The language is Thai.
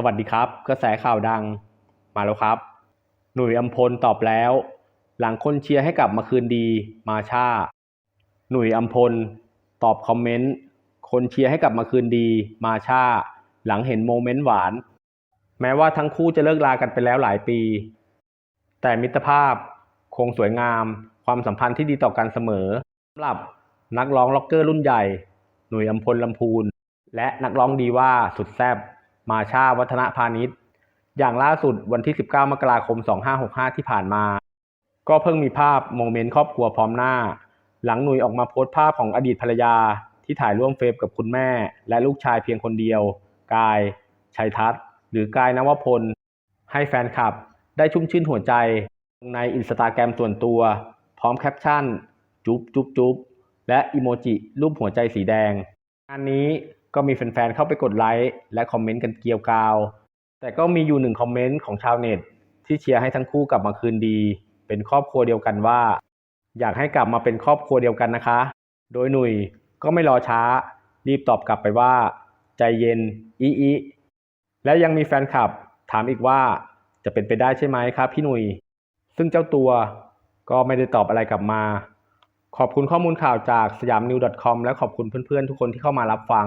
สวัสดีครับ กระแสข่าวดังมาแล้วครับ หนุ่ยอัมพลตอบแล้ว หลังคนเชียร์ให้กลับมาคืนดีมาชาหนุ่ยอัมพล ตอบคอมเมนต์คนเชียร์ให้กลับมาคืนดีมาชาหลังเห็นโมเมนต์หวาน แม้ว่าทั้งคู่จะเลิกลากันไปแล้วหลายปี แต่มิตรภาพคงสวยงาม ความสัมพันธ์ที่ดีต่อกันเสมอสำหรับนักร้องล็อกเกอร์รุ่นใหญ่ หนุ่ยอัมพลลำพูน และนักร้องดีว่าสุดแซ่บ มาชาวัฒนพาณิชย์ อย่างล่าสุดวันที่ 19 มกราคม 2565 ที่ผ่านมา ก็เพิ่งมีภาพโมเมนต์ครอบครัวพร้อมหน้า หลังหนุ่ยออกมาโพสต์ภาพของอดีตภรรยา ที่ถ่ายร่วมเฟรมกับคุณแม่ และลูกชายเพียงคนเดียว กายชัยทัศน์ หรือกายนวพล ให้แฟนคลับได้ชุ่มชื่นหัวใจในอินสตาแกรมส่วนตัว พร้อมแคปชั่น จุ๊บจุ๊บจุ๊บและอีโมจิรูปหัวใจสีแดง งานนี้ ก็มีแฟนๆเข้าไปกดไลค์และคอมเมนต์กันเกลียวกาว แต่ก็มีอยู่หนึ่งคอมเมนต์ของชาวเน็ต ที่เชียร์ให้ทั้งคู่กลับมาคืนดี เป็นครอบครัวเดียวกันว่า อยากให้กลับมาเป็นครอบครัวเดียวกันนะคะ โดยหนุ่ยก็ไม่รอช้า รีบตอบกลับไปว่า ใจเย็นอีอีและยังมีแฟนคลับถามอีกว่าจะเป็นไปได้ใช่ไหมครับพี่หนุ่ยซึ่งเจ้าตัวก็ไม่ได้ตอบอะไรกลับมา ขอบคุณข้อมูลข่าวจากสยามนิว .com และขอบคุณเพื่อนๆ ทุกคนที่เข้ามารับฟัง